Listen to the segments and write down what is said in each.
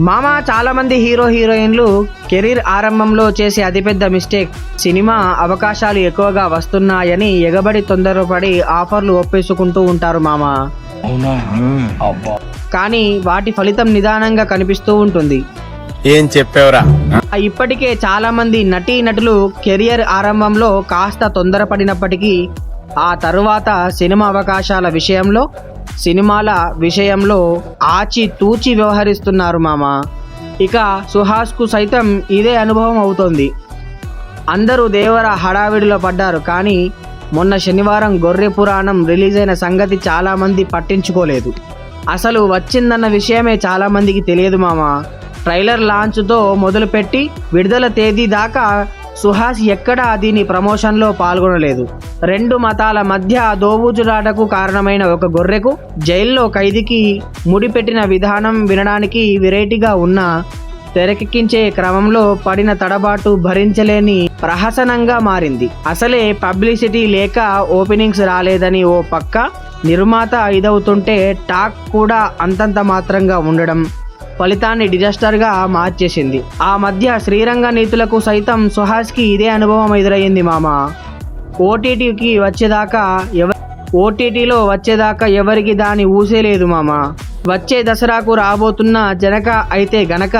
మామ చాలా మంది హీరో హీరోయిన్లు కెరీర్ ఆరంభంలో చేసే అతిపెద్ద మిస్టేక్. సినిమా అవకాశాలు ఎక్కువగా వస్తున్నాయని ఎగబడి తొందరపడి ఆఫర్లు ఒప్పేసుకుంటూ ఉంటారు మామ. అవునా? అబ్బా. కానీ వాటి ఫలితం నిదానంగా కనిపిస్తూ ఉంటుంది. ఏం చెప్పావురా? ఇప్పటికే చాలా మంది నటీ నటులు కెరియర్ ఆరంభంలో కాస్త తొందరపడినప్పటికీ ఆ తరువాత సినిమా అవకాశాల విషయంలో సినిమాల విషయంలో ఆచి తూచి వ్యవహరిస్తున్నారు మామ. ఇక సుహాస్కు సైతం ఇదే అనుభవం అవుతోంది. అందరూ దేవర హడావిడిలో పడ్డారు కానీ మొన్న శనివారం గొర్రె పురాణం రిలీజ్ అయిన సంగతి చాలామంది పట్టించుకోలేదు. అసలు వచ్చిందన్న విషయమే చాలామందికి తెలియదు మామ. ట్రైలర్ లాంచ్తో మొదలుపెట్టి విడుదల తేదీ దాకా సుహాస్ ఎక్కడా దీని ప్రమోషన్లో పాల్గొనలేదు. రెండు మతాల మధ్య దోబూచులాటకు కారణమైన ఒక గొర్రెకు జైల్లో ఖైదీకి ముడిపెట్టిన విధానం వినడానికి వెరైటీగా ఉన్న తెరకెక్కించే క్రమంలో పడిన తడబాటు భరించలేని ప్రహసనంగా మారింది. అసలే పబ్లిసిటీ లేక ఓపెనింగ్స్ రాలేదని ఓ పక్క నిర్మాత ఇదవుతుంటే టాక్ కూడా అంతంత మాత్రంగా ఉండడం ఫలితాన్ని డిజాస్టర్గా మార్చేసింది. ఆ మధ్య శ్రీరంగ నీతులకు సైతం సుహాస్కి ఇదే అనుభవం ఎదురయ్యింది మామ. ఓటీటీకి వచ్చేదాకా ఎవ ఓటీటీలో వచ్చేదాకా ఎవరికి దాని ఊసే లేదు మామ. వచ్చే దసరాకు రాబోతున్న జనక అయితే గనక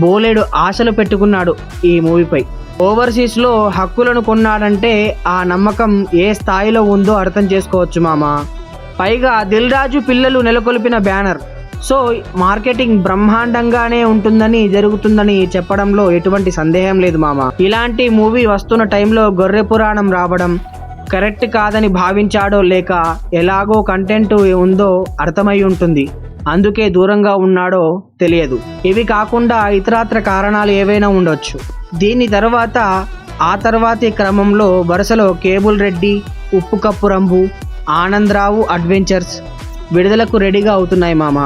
బోలెడు ఆశలు పెట్టుకున్నాడు ఈ మూవీపై. ఓవర్సీస్లో హక్కులను కొన్నాడంటే ఆ నమ్మకం ఏ స్థాయిలో ఉందో అర్థం చేసుకోవచ్చు మామ. పైగా దిల్ రాజు పిల్లలు నెలకొల్పిన బ్యానర్. సో మార్కెటింగ్ బ్రహ్మాండంగానే ఉంటుందని జరుగుతుందని చెప్పడంలో ఎటువంటి సందేహం లేదు మామ. ఇలాంటి మూవీ వస్తున్న టైంలో గొర్రె పురాణం రావడం కరెక్ట్ కాదని భావించాడో లేక ఎలాగో కంటెంట్ ఉందో అర్థమై ఉంటుంది. అందుకే దూరంగా ఉన్నాడో తెలియదు. ఇవి కాకుండా ఇతరాత్ర కారణాలు ఏవైనా ఉండొచ్చు. దీని తర్వాత ఆ తర్వాతి క్రమంలో వరుసలో కేబుల్ రెడ్డి ఉప్పు కప్పు రంబు ఆనందరావు అడ్వెంచర్స్ విడుదలకు రెడీగా అవుతున్నాయి మామ.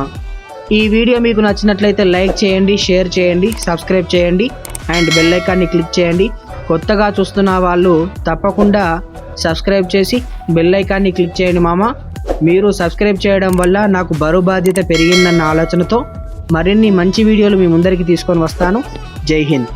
ఈ వీడియో మీకు నచ్చినట్లయితే లైక్ చేయండి షేర్ చేయండి సబ్స్క్రైబ్ చేయండి అండ్ బెల్ ఐకాన్ని క్లిక్ చేయండి. కొత్తగా చూస్తున్న వాళ్ళు తప్పకుండా సబ్స్క్రైబ్ చేసి బెల్ ఐకాన్ని క్లిక్ చేయండి మామ. మీరు సబ్స్క్రైబ్ చేయడం వల్ల నాకు బరువు బాధ్యత పెరిగిందన్న ఆలోచనతో మరిన్ని మంచి వీడియోలు మీ ముందరికి తీసుకొని వస్తాను. జై హింద్.